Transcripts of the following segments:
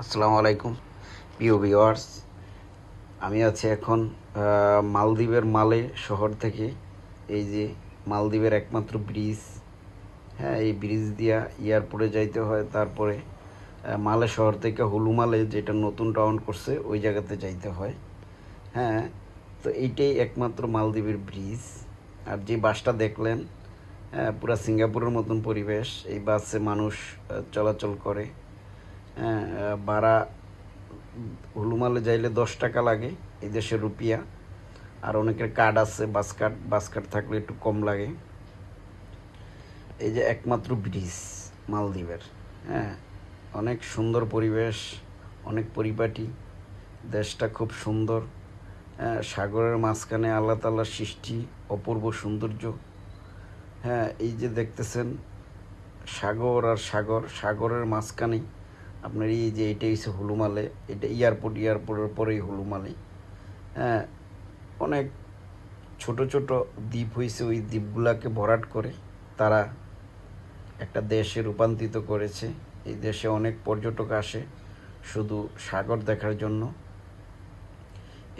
আসসালামু আলাইকুম, প্রিয় ভিওয়ার্স আমি আছি এখন মালদ্বীপের মালে শহর থেকে। এই যে মালদ্বীপের একমাত্র ব্রিজ হ্যাঁ এই ব্রিজ দিয়া এয়ারপোর্টে যাইতে হয়, তারপরে মালে শহর থেকে হুলুমালে, যেটা নতুন টাউন করছে, ওই জায়গাতে যাইতে হয়। হ্যাঁ তো এইটাই একমাত্র মালদ্বীপের ব্রিজ আর যে বাসটা দেখলেন হ্যাঁ পুরা সিঙ্গাপুরের মতন পরিবেশ। এই বাসে মানুষ চলাচল করে। ভাড়া হুলুমালে যাইলে দশ টাকা লাগে এই দেশে রুপিয়া। আর অনেকের কার্ড আছে বাস কার্ড বাস কার্ড থাকলে একটু কম লাগে। এই যে একমাত্র ব্রিজ, মালদ্বীপের হ্যাঁ অনেক সুন্দর পরিবেশ, অনেক পরিপাটি, দেশটা খুব সুন্দর হ্যাঁ সাগরের মাঝখানে আল্লাহ তাল্লাহ সৃষ্টি, অপূর্ব সৌন্দর্য। হ্যাঁ এই যে দেখতেছেন, সাগর আর সাগর, সাগরের মাঝখানে আপনার এই যে এটা হচ্ছে হুলুমালে এটা এয়ারপোর্ট এয়ারপোর্টের পরেই হুলুমালে। হ্যাঁ অনেক ছোট ছোট দ্বীপ হয়েছে ওই দ্বীপগুলাকে ভরাট করে তারা একটা দেশে রূপান্তরিত করেছে। এই দেশে অনেক পর্যটক আসে শুধু সাগর দেখার জন্য।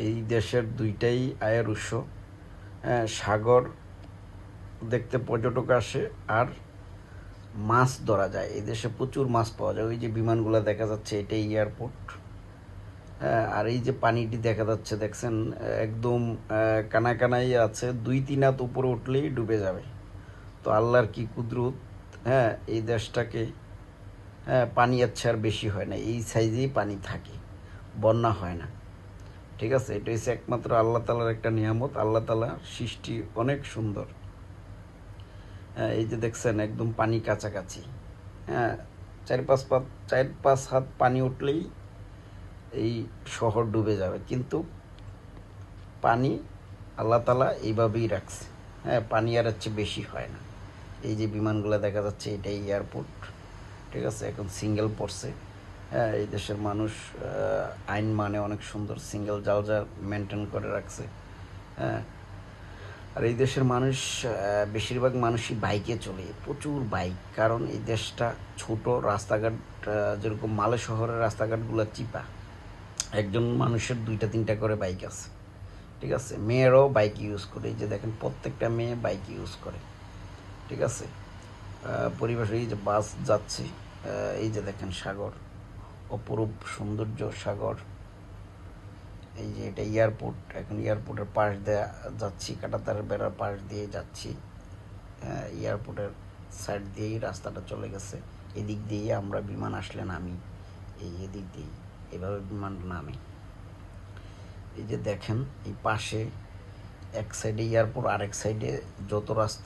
এই দেশের দুইটাই আয়ের উৎস। হ্যাঁ, সাগর দেখতে পর্যটক আসে আর মাছ ধরা যায়। এই দেশে প্রচুর মাছ পাওয়া যায়। ওই যে বিমানগুলো দেখা যাচ্ছে, এটাই এয়ারপোর্ট হ্যাঁ আর এই যে পানিটি দেখা যাচ্ছে, দেখছেন, একদম কানা কানাই আছে। দুই তিন হাত উপরে উঠলেই ডুবে যাবে। তো আল্লাহর কি কুদরত? হ্যাঁ এই দেশটাকে হ্যাঁ পানি আছে আর বেশি হয় না। এই সাইজেই পানি থাকে। বন্যা হয় না। ঠিক আছে? এটা হচ্ছে একমাত্র আল্লাহ তালার একটা নিয়ামত। আল্লাহ তালা সৃষ্টি অনেক সুন্দর। এই যে দেখছেন, একদম পানি কাছাকাছি। হ্যাঁ চার পাঁচ পাত চার পাঁচ হাত পানি উঠলেই এই শহর ডুবে যাবে। কিন্তু পানি আল্লাহ তালা এইভাবেই রাখছে। হ্যাঁ পানি আর হচ্ছে বেশি হয় না। এই যে বিমানগুলো দেখা যাচ্ছে, এটাই এয়ারপোর্ট ঠিক আছে? এখন সিঙ্গেল পড়ছে। হ্যাঁ এই দেশের মানুষ আইন মানে অনেক সুন্দর। সিঙ্গেল যাও যা মেনটেন করে রাখছে। হ্যাঁ আর এই দেশের মানুষ বেশিরভাগ মানুষই বাইকে চলে, প্রচুর বাইক। কারণ এই দেশটা ছোট রাস্তাঘাট যেরকম মালে শহরের রাস্তাঘাটগুলো চিপা। একজন মানুষের দুইটা, তিনটা করে বাইক আছে। ঠিক আছে? মেয়েরাও বাইক ইউজ করে। এই যে দেখেন, প্রত্যেকটা মেয়ে বাইক ইউজ করে। ঠিক আছে? পরিবেশ, এই যে বাস যাচ্ছে এই যে দেখেন সাগর, অপরূপ সৌন্দর্য সাগর। এই যে এটা এয়ারপোর্ট, এখন এয়ারপোর্টের পাশ দিয়ে যাচ্ছি, কাটাতার বেড়ার পাশ দিয়ে যাচ্ছি। এয়ারপোর্টের সাইড দিয়েই রাস্তাটা চলে গেছে। এদিক দিয়ে আমরা বিমান আসলে নামি। এই এদিক দিয়ে এভাবে বিমান নামে। এই যে দেখেন, এই পাশে এক সাইডে এয়ারপোর্ট, আরেক সাইডে যত রাস্তা